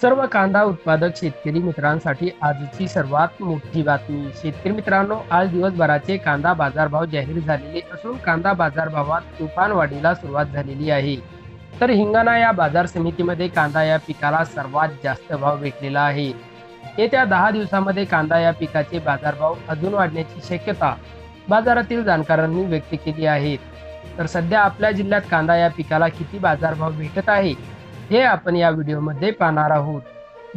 सर्व कांदा उत्पादक शेतकरी मित्रांसाठी आजची सर्वात मोठी बातमी. शेतकरी मित्रांनो आज दिवसभराचे कांदा बाजारभाव जाहीर झालेले असून कांदा बाजारभावात तुफान वाढीला सुरुवात झालेली आहे. तर हिंगाणा या बाजार समितीमध्ये कांदा या पिकाला सर्वात जास्त भाव भेटलेला आहे. येत्या दहा दिवसामध्ये कांदा या पिकाचे बाजारभाव अजून वाढण्याची शक्यता बाजारातील जाणकारांनी व्यक्त केली आहे. तर सध्या आपल्या जिल्ह्यात कांदा या पिकाला किती बाजारभाव भेटत आहे? हे आपण या व्हिडिओमध्ये पाहणार आहोत.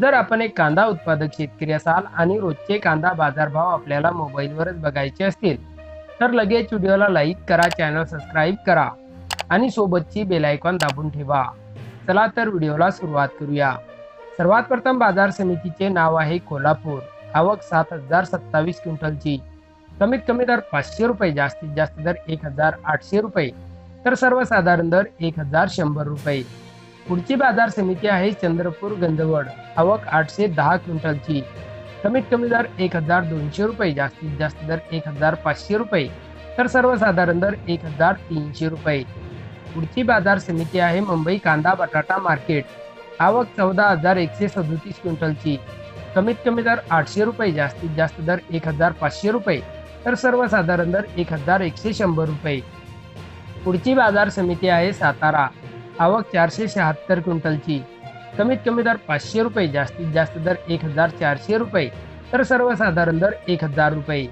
जर आपण एक कांदा उत्पादक शेतकरी असाल आणि रोजचे कांदा बाजारभाव आपल्याला मोबाईलवरच बघायचे असतील तर लगेच व्हिडिओला लाईक करा चॅनल सबस्क्राईब करा आणि सोबतची बेलायकॉन दाबून ठेवा. चला तर व्हिडिओला सुरुवात करूया. सर्वात प्रथम बाजार समितीचे नाव आहे कोल्हापूर. आवक सात हजार सत्तावीस क्विंटलची. कमीत कमी दर पाचशे रुपये जास्तीत जास्त दर एक हजार आठशे रुपये. तर सर्वसाधारण दर एक हजार शंभर रुपये. पुढची बाजार समिती आहे चंद्रपूर गंजवड. आवक आठशे दहा क्विंटलची. कमीत कमी दर एक हजार दोनशे रुपये जास्तीत जास्त दर एक हजार पाचशे रुपये तर सर्वसाधारण दर एक हजार तीनशे रुपये. पुढची बाजार समिती आहे मुंबई कांदा बटाटा मार्केट. आवक चौदा हजार एकशे सदोतीस क्विंटलची. कमीत कमी दर आठशे रुपये जास्तीत जास्त दर एक हजार पाचशे रुपये तर सर्वसाधारण दर एक हजार एकशे शंभर रुपये. पुढची बाजार समिती आहे सातारा. आवक चारशे शहात्तर क्विंटलची. कमीत कमी दर पाचशे रुपये जास्तीत जास्त दर एक हजार चारशे रुपये तर सर्वसाधारण दर एक हजार रुपये.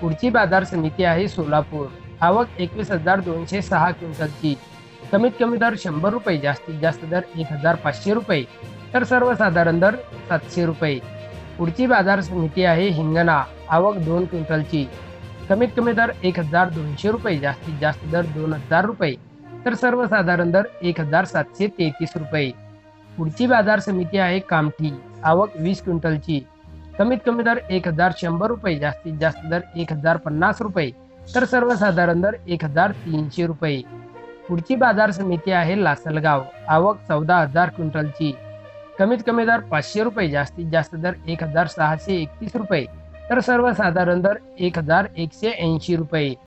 पुढची बाजार समिती आहे सोलापूर. आवक एकवीस हजार दोनशे सहा क्विंटलची. कमीत कमी दर शंभर रुपये जास्तीत जास्त दर एक हजार पाचशे रुपये तर सर्वसाधारण दर सातशे रुपये. पुढची बाजार समिती आहे हिंगणा. आवक दोन क्विंटलची. कमीत कमी दर एक हजार दोनशे रुपये जास्तीत जास्त दर दोन हजार रुपये तर सर्वसाधारण दर एक हजार सातशे तेहतीस रुपये. पुढची बाजार समिती आहे कामठी. आवक वीस क्विंटलची. कमीत कमी दर एक हजार शंभर रुपये. जास्तीत जास्त दर एक हजार पन्नास रुपये. तर सर्वसाधारण दर एक हजार तीनशे रुपये. पुढची बाजार समिती आहे लासलगाव. आवक चौदा हजार क्विंटलची. कमीत कमी दर पाचशे रुपये. जास्तीत जास्त दर एक हजार सहाशे एकतीस रुपये. तर सर्वसाधारण दर एक हजार एकशे ऐंशी रुपये.